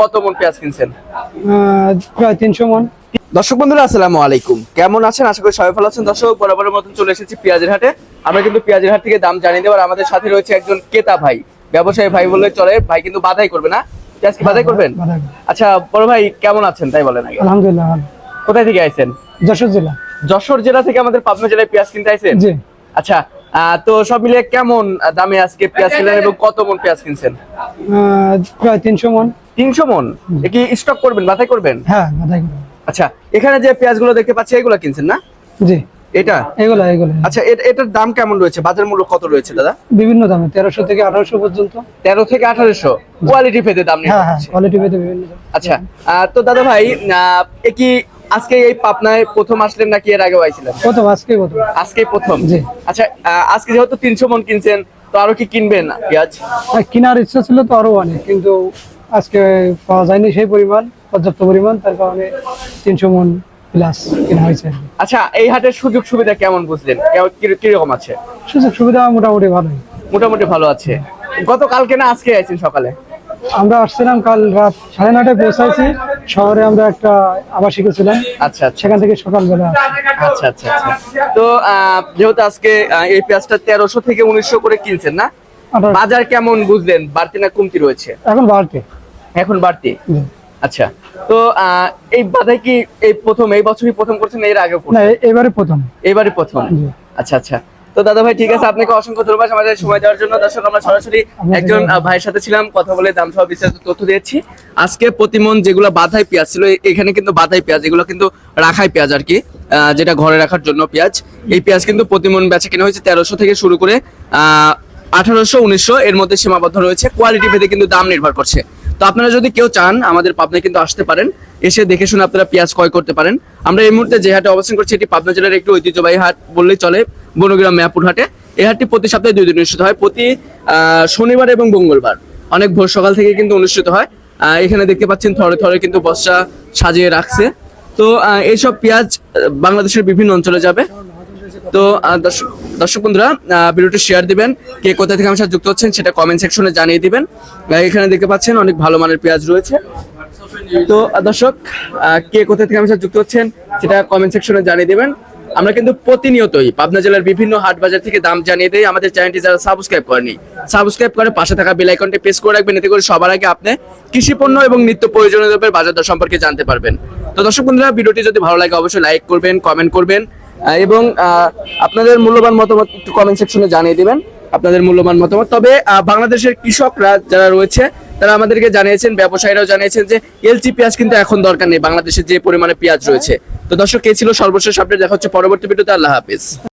কত মন পেঁয়াজ কিনছেন? প্রায় তিনশো মন। দর্শক বন্ধুরা আসসালামু আলাইকুম। কেমন আছেন? আশা করি সবাই ভালো আছেন। দর্শক বরাবরের মতন চলে এসেছি পেঁয়াজের হাটে। আমরা কিন্তু পেঁয়াজের হাট থেকে দাম জানিয়ে দেবার আমাদের সাথে রয়েছে একজন ক্রেতা ভাই। ব্যবসায়ী ভাই বললে চলে। ভাই কিন্তু বাধাই করবে না? পেঁয়াজ কি বাধাই করবেন? আচ্ছা বড় ভাই কেমন আছেন? তাই বলেন আগে। আলহামদুলিল্লাহ কোথায় থেকে আইছেন? যশোর জেলা। যশোর জেলা থেকে আমাদের পাবনা জেলায় পেঁয়াজ কিনতে আইছেন? জি। আচ্ছা আহ, তো সব মিলিয়ে কেমন দামে আজকে পেঁয়াজ কিনলেন এবং কত মন পেঁয়াজ কিনছেন? প্রায় তিনশো মন। তিনশো মন? কি স্টক করবেন বাধাই করবেন? হ্যাঁ। আচ্ছা এখানে যে পেঁয়াজগুলো দেখতে পাচ্ছি এগুলো কিনছেন না? জি। এটা? এগুলো এগুলো। আচ্ছা এটার দাম কেমন রয়েছে? বাজার মূল্য কত রয়েছে দাদা? বিভিন্ন দামে তেরোশো থেকে আঠারোশো পর্যন্ত। তেরো থেকে আঠারোশো? কোয়ালিটি ভেদে দাম নিয়ে হ্যাঁ হ্যাঁ কোয়ালিটি ভেদে বিভিন্ন আচ্ছা তো দাদা ভাই আহ, এ কি আজকে এই পাবনায় প্রথম আসলেন নাকি এর আইছিলেন? আজকে আজকে প্রথম? জি। আচ্ছা আজকে যেহেতু তিনশো মন কিনছেন তো আরও কি কিনবেন পেঁয়াজ? আর কেনার ইচ্ছা ছিল তো আরও অনেক কিন্তু আজকে পাওয়া যায়নি সেই পরিমাণ পর্যাপ্ত পরিমাণ তার কারণে তিনশো মন প্লাস কেনা হয়েছে আচ্ছা এই হাটের সুযোগ সুবিধা কেমন বুঝলেন? কি- কীরকম আছে? সুযোগ সুবিধা মোটামুটি ভালোই। মোটামুটি ভালো আছে। গতকালকে না আজকে আইছেন সকালে? আমরা আসছিলাম কাল রাত সাড়ে নটায় পৌঁছাইছি। শহরে আমরা একটা আবাসিকে ছিলাম। আচ্ছা আচ্ছা। সেখান থেকে সকালবেলা। আচ্ছা আচ্ছা আচ্ছা। তো যেহেতু আজকে এই পেঁয়াজটা তেরোশো থেকে উনিশশো করে কিনছেন না? বাজার কেমন বুঝলেন? বাড়তি না কমতি রয়েছে? এখন বাড়তে। এখন বাড়তি? আচ্ছা তো আহ, এই বাধাই কি এই প্রথম এই বছরই প্রথম করছেন এর আগে না এবারে প্রথম। এবারে প্রথম? আচ্ছা আচ্ছা তো দাদা ভাই ঠিক আছে আপনাকে অসংখ্য ধন্যবাদ আমাদের সময় দেওয়ার জন্য। দর্শক আমরা সরাসরি একজন ভাইয়ের সাথে ছিলাম কথা বলে দাম সহ বিস্তারিত তথ্য দিয়েছি। আজকে প্রতিমন যেগুলো বাধাই পেঁয়াজ ছিল এখানে কিন্তু বাধাই পেঁয়াজ এগুলো কিন্তু রাখাই পেঁয়াজ আর কি আহ, যেটা ঘরে রাখার জন্য পেঁয়াজ। এই পেঁয়াজ কিন্তু প্রতিমন বেচা কেনা হয়েছে তেরোশো থেকে শুরু করে আহ আঠারোশো উনিশশো এর মধ্যে সীমাবদ্ধ রয়েছে। কোয়ালিটি ভেদে কিন্তু দাম নির্ভর করছে। তো আপনারা যদি কেউ চান, আমাদের পাবনায় কিন্তু আসতে পারেন। এসে দেখে শুনে আপনারা পেঁয়াজ ক্রয় করতে পারেন। আমরা এই মুহূর্তে যে হাটে অবস্থান করছি, এটি পাবনা জেলার একটি ঐতিহ্যবাহী হাট বললেই চলে, বনগ্রাম মেয়াপুর হাটে। এই হাটটি প্রতি সপ্তাহে দুই দিন অনুষ্ঠিত হয়, প্রতি শনিবার এবং মঙ্গলবার। অনেক ভোর সকাল থেকে কিন্তু অনুষ্ঠিত হয়। এখানে দেখতে পাচ্ছেন থরে থরে কিন্তু বস্তা সাজিয়ে রাখছে। তো এইসব পেঁয়াজ বাংলাদেশের বিভিন্ন অঞ্চলে যাবে। তো দর্শক বন্ধুরা ভিডিওটি শেয়ার দিবেন। কে কোথা থেকে আমার সাথে যুক্ত হচ্ছেন সেটা কমেন্ট সেকশনে জানিয়ে দিবেন। এখানে দেখতে পাচ্ছেন অনেক ভালো মানের পেঁয়াজ রয়েছে। তো দর্শক কে কোথা থেকে আমার সাথে যুক্ত হচ্ছেন সেটা কমেন্ট সেকশনে জানিয়ে দিবেন। আমরা কিন্তু প্রতিনিয়তই পাবনা জেলার বিভিন্ন হাট বাজার থেকে দাম জানিয়ে দেই। আমাদের চ্যানেলটি যারা সাবস্ক্রাইব করেনি সাবস্ক্রাইব করে পাশে থাকা বেল আইকনটি প্রেস করে রাখবেন। এতে করে সবার আগে আপনি কৃষি পণ্য এবং নিত্য প্রয়োজনীয় দ্রব্যের বাজার দর সম্পর্কে জানতে পারবেন। তো, দর্শক বন্ধুরা, ভিডিওটি যদি ভালো লাগে, অবশ্যই লাইক করবেন কমেন্ট করবেন। এবং আপনাদের মূল্যবান মতামত একটু কমেন্ট সেকশনে জানিয়ে দিবেন, আপনাদের মূল্যবান মতামত। তবে বাংলাদেশের কৃষকরা যারা রয়েছে, তারা আমাদেরকে জানিয়েছেন, ব্যবসায়ীরাও জানিয়েছেন যে এলচি পেঁয়াজ কিন্তু এখন দরকার নেই, বাংলাদেশে যে পরিমাণে পেঁয়াজ রয়েছে। তো দর্শক কে ছিল সর্বশেষ আপডেট দেখা হচ্ছে পরবর্তী ভিডিওতে আল্লাহ হাফিজ।